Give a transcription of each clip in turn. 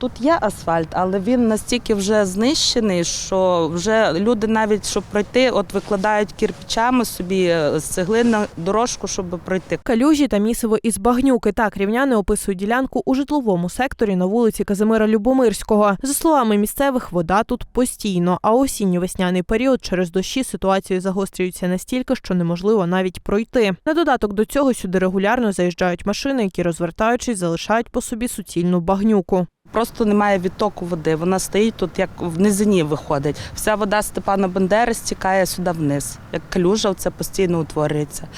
Тут є асфальт, але він настільки вже знищений, що вже люди навіть щоб пройти, от викладають кирпичами собі е, з цеглини дорожку, щоб пройти. Калюжі та місиво із багнюки. Так рівняни описують ділянку у житловому секторі на вулиці Казимира Любомирського. За словами місцевих, вода тут постійно. А осінньо-весняний період через дощі ситуацію загострюється настільки, що неможливо навіть пройти. На додаток до цього сюди регулярно заїжджають машини, які розвертаючись, залишають по собі суцільну багнюку. Просто немає відтоку води. Вона стоїть тут, як в низині виходить. Вся вода Степана Бандери стікає сюди вниз. Як калюжа, це постійно утворюється.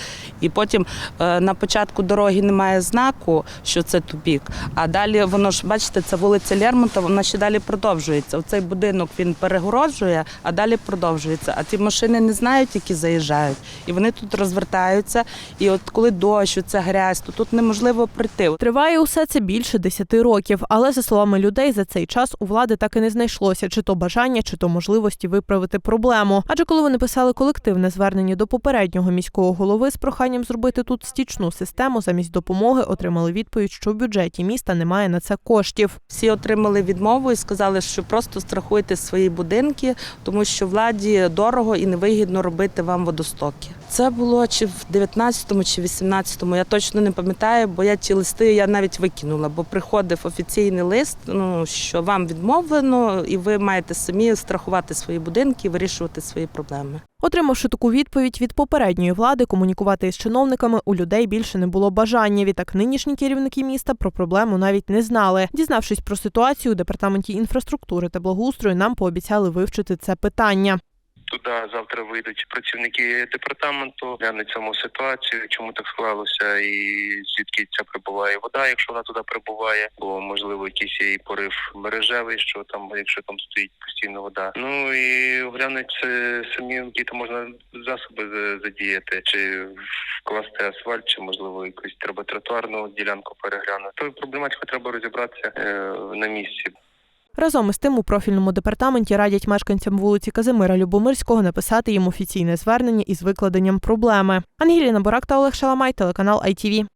І потім е, на початку дороги немає знаку, що це тупік. А далі воно ж, бачите, це вулиця Лермонтова, вона ще далі продовжується. Оцей будинок він перегороджує, а далі продовжується. А ті машини не знають, які заїжджають. І вони тут розвертаються. І от коли дощ, це грязь, то тут неможливо пройти. Триває усе це більше десяти років, але за словами людей, за цей час у влади так і не знайшлося чи то бажання, чи то можливості виправити проблему. Адже коли вони писали колективне звернення до попереднього міського голови з проханням зробити тут стічну систему, замість допомоги отримали відповідь, що в бюджеті міста немає на це коштів. Всі отримали відмову і сказали, що просто страхуйте свої будинки, тому що владі дорого і невигідно робити вам водостоки. Це було чи в 19-му, чи 18-му, я точно не пам'ятаю, бо я ті листи я навіть викинула, бо приходив офіційний лист, ну що вам відмовлено, і ви маєте самі страхувати свої будинки вирішувати свої проблеми. Отримавши таку відповідь від попередньої влади, комунікувати із чиновниками у людей більше не було бажання. Відтак нинішні керівники міста про проблему навіть не знали. Дізнавшись про ситуацію у департаменті інфраструктури та благоустрою, нам пообіцяли вивчити це питання. Туди завтра вийдуть працівники департаменту, глянуть саму ситуацію, чому так склалося, і звідки ця прибуває вода, якщо вона туди прибуває, бо можливо якийсь і порив мережевий, що там, якщо там стоїть постійно вода. Ну і оглянуть е, самі які то можна засоби задіяти, чи вкласти асфальт, чи можливо якусь треба тротуарну ділянку переглянути. То проблематику треба розібратися е, на місці. Разом із тим у профільному департаменті радять мешканцям вулиці Казимира Любомирського написати їм офіційне звернення із викладенням проблеми. Ангеліна Борак та Олег Шаламай, телеканал ITV.